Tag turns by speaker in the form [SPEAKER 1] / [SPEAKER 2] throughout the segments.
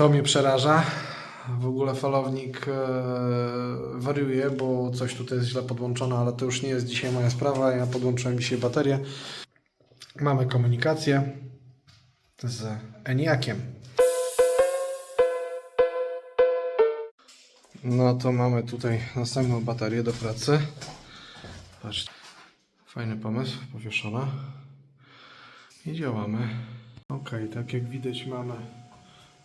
[SPEAKER 1] To mnie przeraża. W ogóle falownik e, wariuje, bo coś tutaj jest źle podłączone, ale to już nie jest dzisiaj moja sprawa. Ja podłączyłem dzisiaj baterię. Mamy komunikację z Eniakiem. No to mamy tutaj następną baterię do pracy. Patrz, fajny pomysł, powieszona. I działamy. Ok, tak jak widać mamy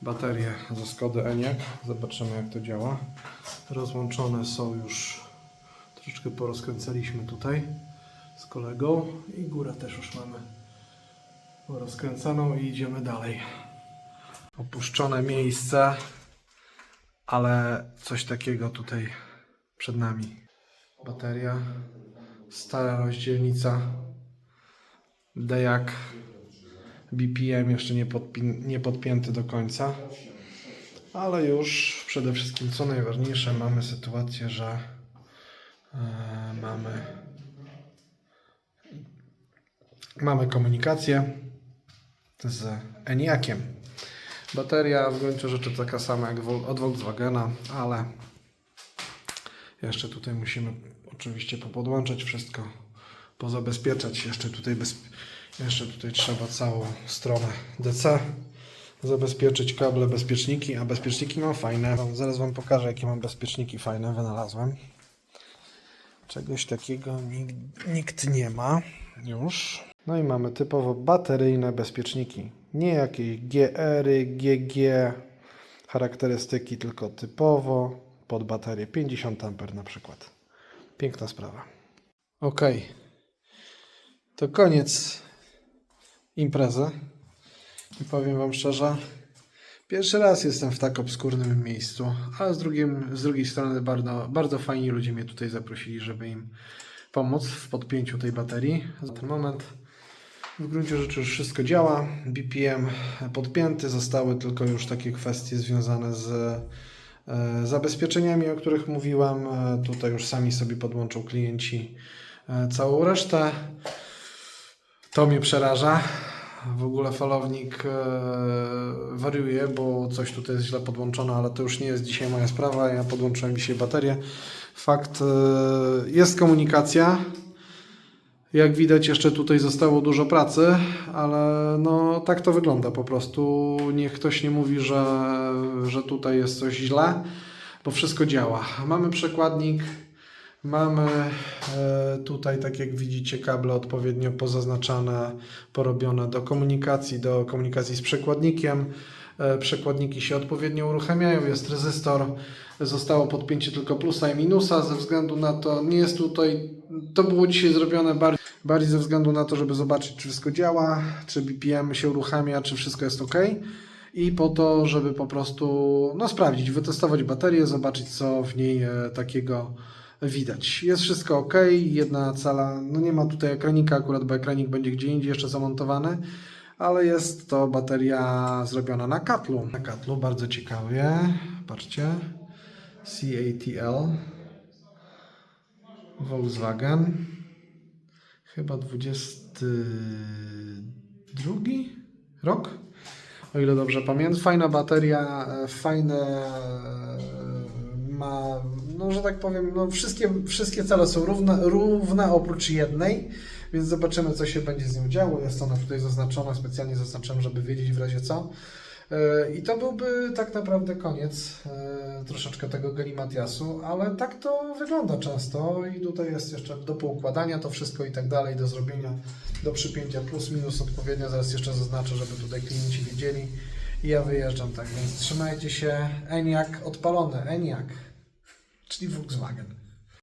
[SPEAKER 1] baterię ze Skody Eniak. Zobaczymy jak to działa. Rozłączone są już, troszeczkę porozkręcaliśmy tutaj z kolegą i górę też już mamy rozkręcaną i idziemy dalej. Opuszczone miejsce, ale coś takiego tutaj przed nami. Bateria, stara rozdzielnica, dejak, BPM jeszcze nie, podpin- nie podpięty do końca, ale już przede wszystkim co najważniejsze mamy sytuację, że e, mamy mamy komunikację z Eniakiem. Bateria w gruncie rzeczy taka sama jak od Volkswagena, ale jeszcze tutaj musimy oczywiście popodłączać wszystko, pozabezpieczać. Jeszcze tutaj, bez, jeszcze tutaj trzeba całą stronę DC zabezpieczyć, kable, bezpieczniki, a bezpieczniki mam fajne. Zaraz Wam pokażę, jakie mam bezpieczniki fajne wynalazłem. Czegoś takiego nikt, nikt nie ma już. No i mamy typowo bateryjne bezpieczniki. Nie jakieś GR-y, GG charakterystyki, tylko typowo pod baterię 50 A na przykład. Piękna sprawa. Ok. To koniec imprezy. I powiem Wam szczerze, pierwszy raz jestem w tak obskurnym miejscu, ale z, drugim, z drugiej strony bardzo, bardzo fajni ludzie mnie tutaj zaprosili, żeby im pomóc w podpięciu tej baterii. Za ten moment w gruncie rzeczy już wszystko działa. BPM podpięty, zostały tylko już takie kwestie związane z e, zabezpieczeniami, o których mówiłem. E, Tutaj już sami sobie podłączą klienci e, całą resztę. To mnie przeraża. W ogóle falownik e, wariuje, bo coś tutaj jest źle podłączone, ale to już nie jest dzisiaj moja sprawa. Ja podłączyłem dzisiaj baterię. Fakt, e, jest komunikacja. Jak widać, jeszcze tutaj zostało dużo pracy, ale no tak to wygląda po prostu. Niech ktoś nie mówi, że, że tutaj jest coś źle, bo wszystko działa. Mamy przekładnik, mamy e, tutaj, tak jak widzicie, kable odpowiednio pozaznaczane, porobione do komunikacji, do komunikacji z przekładnikiem. E, Przekładniki się odpowiednio uruchamiają, jest rezystor, zostało podpięcie tylko plusa i minusa ze względu na to, nie jest tutaj, to było dzisiaj zrobione bardziej, bardziej ze względu na to, żeby zobaczyć, czy wszystko działa, czy BPM się uruchamia, czy wszystko jest ok. I po to, żeby po prostu no, sprawdzić, wytestować baterię, zobaczyć, co w niej e, takiego widać. Jest wszystko ok, jedna cala, no nie ma tutaj ekranika akurat, bo ekranik będzie gdzie indziej jeszcze zamontowany, ale jest to bateria zrobiona na katlu. Na katlu, bardzo ciekawie, patrzcie, CATL, Volkswagen, chyba 22 rok, o ile dobrze pamiętam. Fajna bateria, e, fajne ma, no że tak powiem, no wszystkie, wszystkie cele są równe, równe oprócz jednej, więc zobaczymy, co się będzie z nią działo. Jest ona tutaj zaznaczona, specjalnie zaznaczyłem, żeby wiedzieć w razie co. E, I to byłby tak naprawdę koniec e, troszeczkę tego galimatiasu, ale tak to wygląda często i tutaj jest jeszcze do poukładania to wszystko i tak dalej, do zrobienia, do przypięcia plus minus odpowiednio, zaraz jeszcze zaznaczę, żeby tutaj klienci wiedzieli. I ja wyjeżdżam tak, więc trzymajcie się, Eniak odpalony, Eniak, czyli Volkswagen.